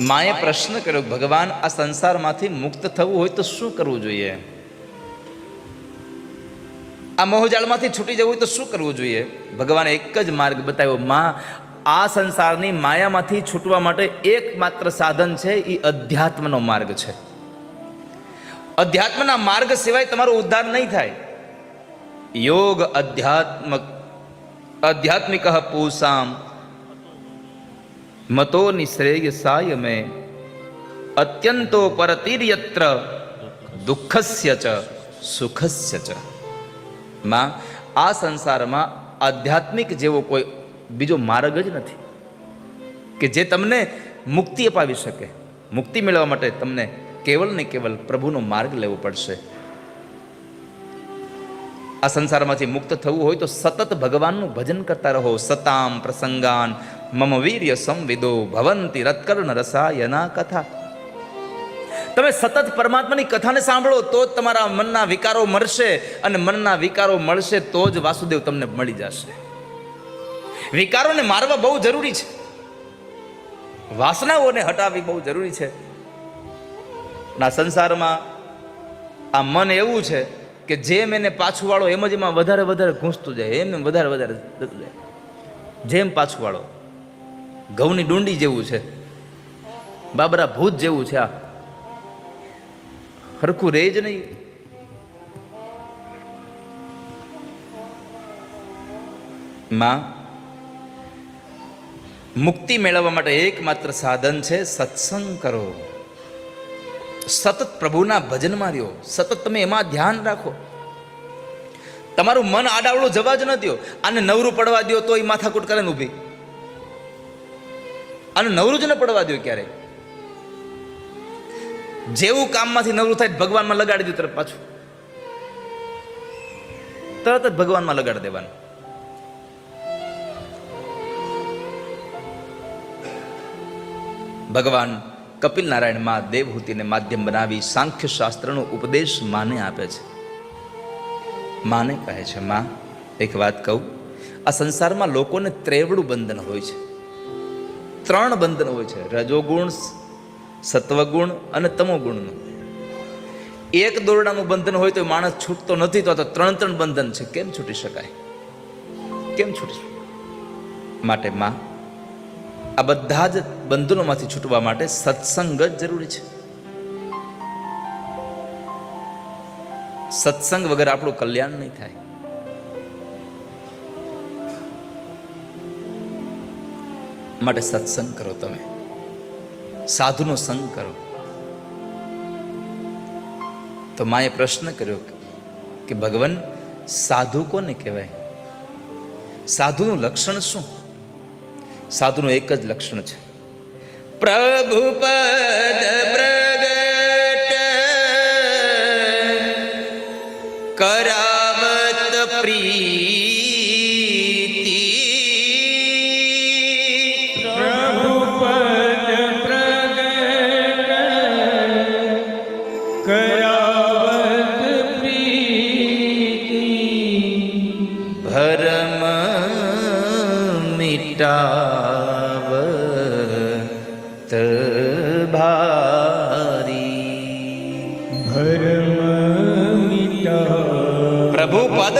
માએ પ્રશ્ન કર્યો ભગવાન આ સંસારમાંથી મુક્ત થવું હોય તો શું કરવું જોઈએ આ મોહજાળમાંથી છૂટી જવું હોય તો શું કરવું જોઈએ ભગવાને એક જ માર્ગ બતાવ્યો માં આ સંસારની માયામાંથી છૂટવા માટે એકમાત્ર સાધન છે એ અધ્યાત્મનો માર્ગ છે અધ્યાત્મના માર્ગ સિવાય તમારો ઉદ્ધાર નહીં થાય યોગ અધ્યાત્મક અધ્યાત્મિક પૂસામ મતો નિશ્રેયસાય મેં. અત્યંતો પરતિર્યત્ર દુઃખસ્ય ચ, સુખસ્ય ચ. માં, આ સંસારમાં આધ્યાત્મિક જેવો કોઈ બીજો માર્ગ જ નથી. કે જે તમને મુક્તિ અપાવી શકે. મુક્તિ મેળવવા માટે તમને કેવલ ને કેવલ પ્રભુનો માર્ગ લેવો પડશે. આ સંસારમાંથી મુક્ત થવું હોય તો સતત ભગવાનનું ભજન કરતા રહો. સતામ પ્રસંગાન મમ વીર્ય સંવિદો ભવંતી રત્કર્ણ રસાયના કથા. તમે સતત પરમાત્માની કથાને સાંભળો તો જ તમારા મનના વિકારો મળશે અને મનના વિકારો મળશે તો જ વાસુદેવ તમને મળી જશે. વિકારોને મારવા બહુ જરૂરી છે. વાસનાઓને હટાવવી બહુ જરૂરી છે. ના, સંસારમાં આ મન એવું છે કે જેમ એને પાછું વાળો એમ જ એમાં વધારે વધારે ઘૂંસતું જાય, એમ વધારે વધારે જાય. જેમ પાછું વાળો ઘઉંની ડુંડી જેવું છે. બાબરા ભૂત જેવું છે આ. હરખું રહે જ નહીં. માં, મુક્તિ મેળવવા માટે એકમાત્ર સાધન છે સત્સંગ કરો. સતત પ્રભુના ભજનમાં રહ્યો સતત તમે એમાં ધ્યાન રાખો. તમારું મન આડાવડું જવા જ ન દો આને નવરું પડવા દો તો એ માથાકૂટ કરે ને ઊભી. અને નવરું જ ન પડવા દો ક્યારે જેવું કામમાંથી નવરું થાય ભગવાનમાં લગાડી દઉં તરત પાછું. તરત જ ભગવાનમાં લગાડી દેવાનું. ભગવાન કપિલ નારાયણમાં દેવહૂતિને માધ્યમ બનાવી સાંખ્ય શાસ્ત્રનો ઉપદેશ માને આપે છે. માને કહે છે, માં, એક વાત કહું. આ સંસારમાં લોકોને ત્રેવડું બંધન હોય છે. ત્રણ બંધન હોય છે. રજોગુણ, સત્વગુણ અને તમોગુણનું. એક દોરડાનું બંધન હોય તો માણસ છૂટતો નથી તો ત્રણ ત્રણ બંધન છે. કેમ છૂટી શકાય? કેમ છૂટી? માટે માં, આ બધા જ બંધનોમાંથી છૂટવા માટે સત્સંગ જ જરૂરી છે. સત્સંગ વગર આપણું કલ્યાણ નહીં થાય. માટે સત્સંગ કરો તમે. સાધુનો સંગ કરો. તો માએ પ્રશ્ન કર્યો કે ભગવાન, સાધુ કોને કહેવાય? સાધુનું લક્ષણ શું? સાધુનું એક જ લક્ષણ છે. પ્રભુ પદ પ્રગટ કરાવત પ્રીતિ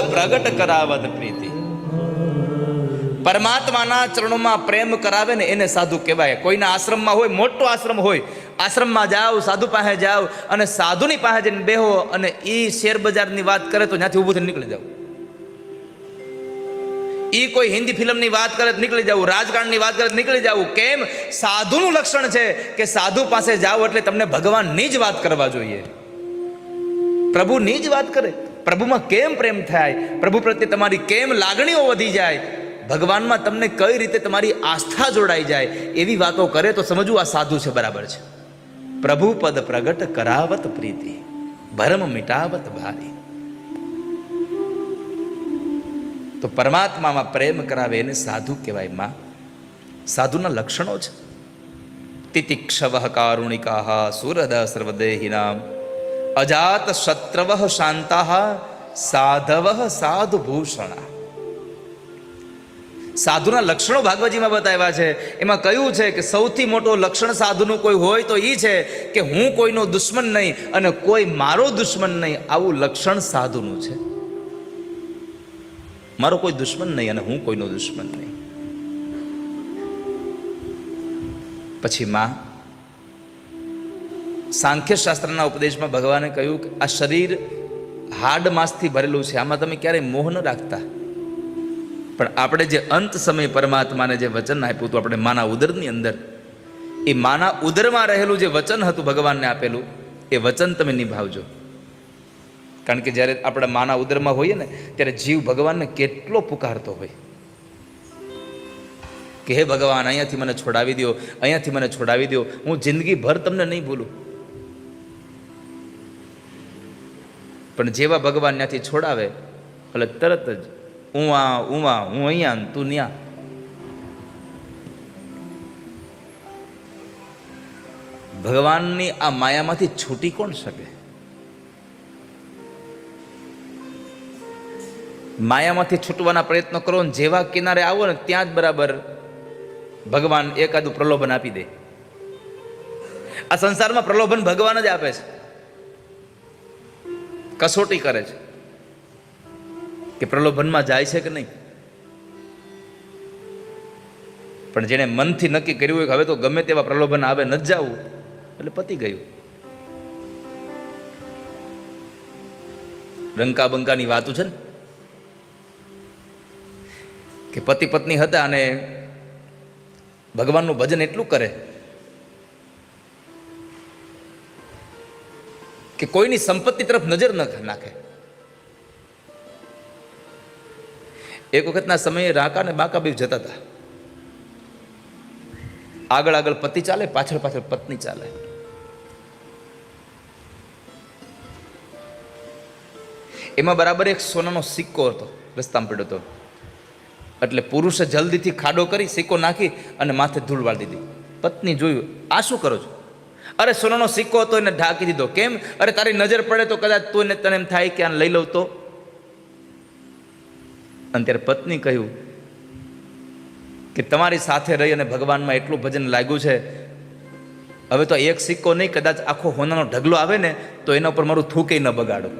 પ્રગટ કરાવત પ્રીતિ. પરમાત્માના ચરણોમાં પ્રેમ કરાવે ને એને સાધુ કહેવાય. કોઈના આશ્રમમાં હોય, મોટો આશ્રમ હોય, આશ્રમમાં જાઓ, સાધુ પાસે જાઓ અને સાધુની પાસે જઈને બેહો અને એ શેર બજારની વાત કરે તો ત્યાંથી ઊભું થઈને નીકળી જાવ એ કોઈ હિન્દી ફિલ્મની વાત કરે તો નીકળી જવું રાજકારણની વાત કરે નીકળી જવું કેમ? સાધુનું લક્ષણ છે કે સાધુ પાસે જાઓ એટલે તમને ભગવાનની જ વાત કરવા જોઈએ. પ્રભુની જ વાત કરે. પ્રભુમાં કેમ પ્રેમ થાય? પ્રભુ પ્રત્યે તમારી કેમ લાગણીઓ વધી જાય? ભગવાનમાં તમને કઈ રીતે તમારી આસ્થા જોડાઈ જાય? એવી વાતો કરે તો સમજવું આ સાધુ છે, બરાબર છે. પ્રભુ પદ પ્રગટ કરાવત પ્રીતિ, ભરમ મિટાવત ભારી. તો પરમાત્મામાં પ્રેમ કરાવે એને સાધુ કહેવાયમાં. સાધુના લક્ષણો છે. તિતિક્ષવ કારુણિકા સુરદ સર્વદેહિનામ. અજાત શત્રવ શાંતા, સાધવ સાધુ ભૂષણા સાધુના લક્ષણો ભાગવતજીમાં બતાવ્યા છે. એમાં કહ્યું છે કે સૌથી મોટો લક્ષણ સાધુનું કોઈ હોય તો એ છે કે હું કોઈનો દુશ્મન નહીં અને કોઈ મારો દુશ્મન નહીં. આવું લક્ષણ સાધુનું છે. મારો કોઈ દુશ્મન નહીં અને હું કોઈનો દુશ્મન નહીં. પછી માં સાંખ્ય શાસ્ત્રના ઉપદેશમાં ભગવાને કહ્યું કે આ શરીર હાડ માસથી ભરેલું છે. આમાં તમે ક્યારેય મોહ ન રાખતા. પણ આપણે જે અંત સમય પરમાત્માને જે વચન આપ્યું હતું, આપણે માના ઉદરની અંદર, એ માના ઉદરમાં રહેલું જે વચન હતું ભગવાનને આપેલું, એ વચન તમે નિભાવજો. કારણ કે જ્યારે આપણે માના ઉદરમાં હોઈએ ને, ત્યારે જીવ ભગવાનને કેટલો પુકારતો હોય. કે હે ભગવાન, અહીંયાથી મને છોડાવી દો અહીંયાથી મને છોડાવી દો હું જિંદગીભર તમને નહીં ભૂલું. પણ જેવા ભગવાન ત્યાંથી છોડાવે, એટલે તરત જ ઉવા ઉવા હું અહીંયા તું ન્યા. ભગવાનની આ માયામાંથી છૂટી કોણ શકે? માયામાંથી છૂટવાના પ્રયત્નો કરો ને જેવા કિનારે આવો ને ત્યાં જ બરાબર ભગવાન એકાદું પ્રલોભન આપી દે. આ સંસારમાં પ્રલોભન ભગવાન જ આપે છે. કસોટી કરે છે. કે પ્રલોભનમાં જાય છે કે નહીં? પણ જેણે મનથી નક્કી કર્યું હોય કે હવે તો ગમે તેવા પ્રલોભન આવે, ન જવું, એટલે પતી ગયું. રંકા બંકાની વાતો છે ને? કે પતિ પત્ની હતા અને ભગવાનનું ભજન એટલું કરે કે કોઈની સંપત્તિ તરફ નજર ન નાખે. એક વખતના સમયે રાકા ને બાકા બે જતા હતા. આગળ આગળ પતિ ચાલે, પાછળ પાછળ પત્ની ચાલે. એમાં બરાબર એક સોનાનો સિક્કો હતો, રસ્તામાં પડ્યો હતો. એટલે પુરુષે જલ્દીથી ખાડો કરી સિક્કો નાખી અને માથે ધૂળ વાળી દીધી. પત્ની જોયું, આ શું કરો છો? અરે સોનાનો સિક્કો હતો એને ઢાંકી દીધો. કેમ? અરે તારી નજર પડે તો કદાચ તું ને તને એમ થાય કે આને લઈ લઉં તો. અને ત્યારે પત્ની કહ્યું કે તમારી સાથે રહી અને ભગવાનમાં એટલું ભજન લાગ્યું છે. હવે તો એક સિક્કો નહીં, કદાચ આખો હોનાનો ઢગલો આવે ને, તો એના ઉપર મારું થૂકે ન બગાડો.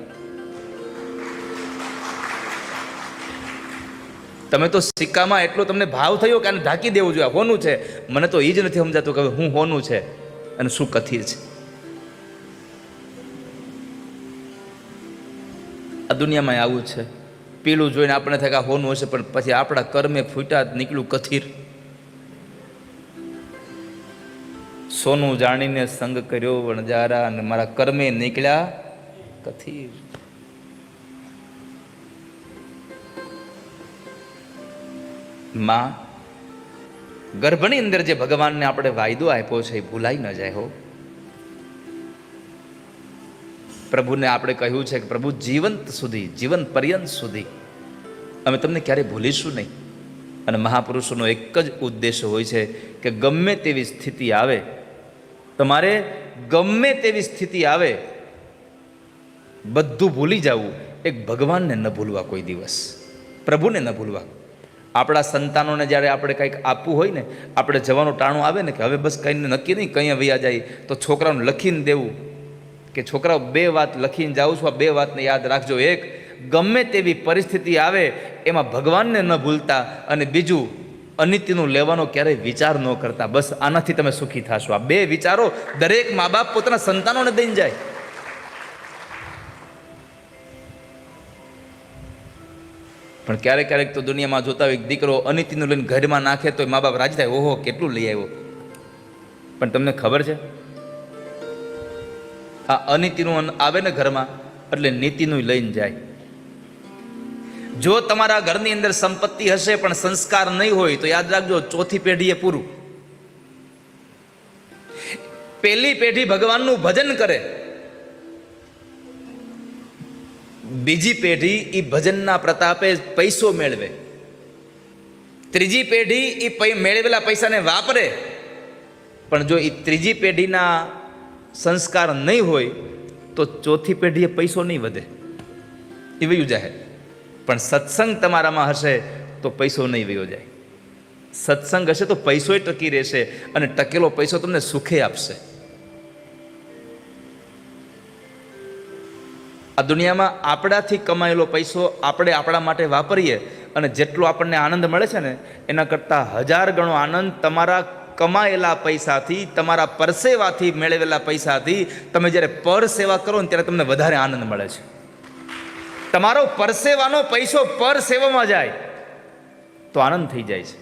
તમે તો સિક્કામાં એટલો તમને ભાવ થયો કે આને ઢાંકી દેવું જોઈએ. હોનું છે. મને તો એ જ નથી સમજાતું કે હું હોનું છે. અને શું કથિર છે? આ દુનિયામાં આવું છે. પેલું જોઈને આપણે થાય કે હોનું હશે, પણ પછી આપણા કર્મે ફૂટ્યા નીકળ્યું કથિર. સોનું જાણીને સંગ કર્યો વણજારા અને મારા કર્મે નીકળ્યા કથિર. માં ગર્ભની અંદર જે ભગવાનને આપણે વાયદો આપ્યો છે એ ભૂલાઈ ન જાય હો. પ્રભુને આપણે કહ્યું છે કે પ્રભુ જીવંત સુધી, જીવન પર્યંત સુધી અમે તમને ક્યારેય ભૂલીશું નહીં. અને મહાપુરુષોનો એક જ ઉદ્દેશ હોય છે કે ગમે તેવી સ્થિતિ આવે, તમારે ગમે તેવી સ્થિતિ આવે, બધું ભૂલી જવું. એક ભગવાનને ન ભૂલવા કોઈ દિવસ. પ્રભુને ન ભૂલવા. આપણા સંતાનોને જ્યારે આપણે કંઈક આપવું હોય ને, આપણે જવાનું ટાણું આવે ને કે હવે બસ કંઈને નક્કી નહીં, કંઈ વૈયા જાય, તો છોકરાઓને લખીને દેવું. કે છોકરાઓ બે વાત લખીને જાઉં છું, આ બે વાતને યાદ રાખજો. એક, ગમે તેવી પરિસ્થિતિ આવે, એમાં ભગવાનને ન ભૂલતા અને બીજું, અનિત્યનું લેવાનો ક્યારેય વિચાર ન કરતા. બસ આનાથી તમે સુખી થશો. આ બે વિચારો દરેક મા બાપ પોતાના સંતાનોને દઈને જાય. પણ ક્યારેક ક્યારેક તો દુનિયામાં જોતા હોય દીકરો અનિતિનું લઈને ઘરમાં નાખે તો મા બાપ રાજી થાય, ઓહો, કેટલું લઈ આવ્યો. પણ તમને ખબર છે? આ અનિતિનું આવે ને ઘરમાં, એટલે નીતિનું લઈને જાય. જો તમારા ઘરની અંદર સંપત્તિ હશે પણ સંસ્કાર નહીં હોય, તો યાદ રાખજો, ચોથી પેઢીએ પૂરું. પહેલી પેઢી ભગવાનનું ભજન કરે. બીજી પેઢી એ ભજનના પ્રતાપે પૈસો મેળવે. ત્રીજી પેઢી એ મેળવેલા પૈસાને વાપરે. પણ જો એ ત્રીજી પેઢીના સંસ્કાર નહીં હોય, તો ચોથી પેઢીએ પૈસો નહીં વધે. એ વયું જાય પણ સત્સંગ તમારામાં હશે, તો પૈસો નહીં વયો જાય. સત્સંગ હશે તો પૈસોય ટકી રહેશે અને ટકેલો પૈસો તમને સુખે આપશે. આ દુનિયામાં આપણાથી કમાયેલો પૈસો આપણે આપણા માટે વાપરીએ અને જેટલો આપણને આનંદ મળે છે ને, એના કરતાં હજાર ગણો આનંદ તમારા કમાયેલા પૈસાથી, તમારા પરસેવાથી મેળવેલા પૈસાથી તમે જ્યારે પર સેવા કરો ને ત્યારે તમને વધારે આનંદ મળે છે. તમારો પરસેવાનો પૈસો પર સેવામાં જાય તો આનંદ થઈ જાય છે.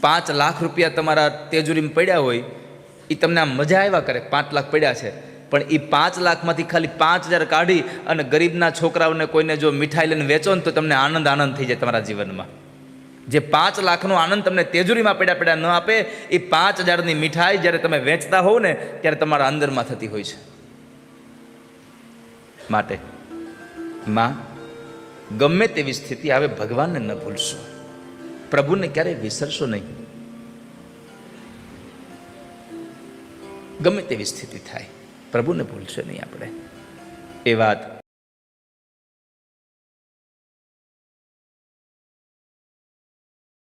પાંચ લાખ રૂપિયા તમારા તેજુરીમાં પડ્યા હોય એ તમને આમ મજા આવ્યા કરે, પાંચ લાખ પડ્યા છે. પણ એ પાંચ લાખમાંથી ખાલી પાંચ હજાર કાઢી અને ગરીબના છોકરાઓને કોઈને જો મીઠાઈ લઈને વેચો ને તો તમને આનંદ આનંદ થઈ જાય તમારા જીવનમાં. જે પાંચ લાખનો આનંદ તમને તેજુરીમાં પડ્યા પડ્યા ન આપે એ પાંચ હજારની મીઠાઈ જ્યારે તમે વેચતા હોવ ને, ત્યારે તમારા અંદરમાં થતી હોય છે. માટે માં, ગમે તેવી સ્થિતિ આવે ભગવાનને ન ભૂલશો. પ્રભુને ક્યારેય વિસરશો નહીં. ગમે તેવી સ્થિતિ થાય. પ્રભુને ભૂલશે નહીં આપણે. એ વાત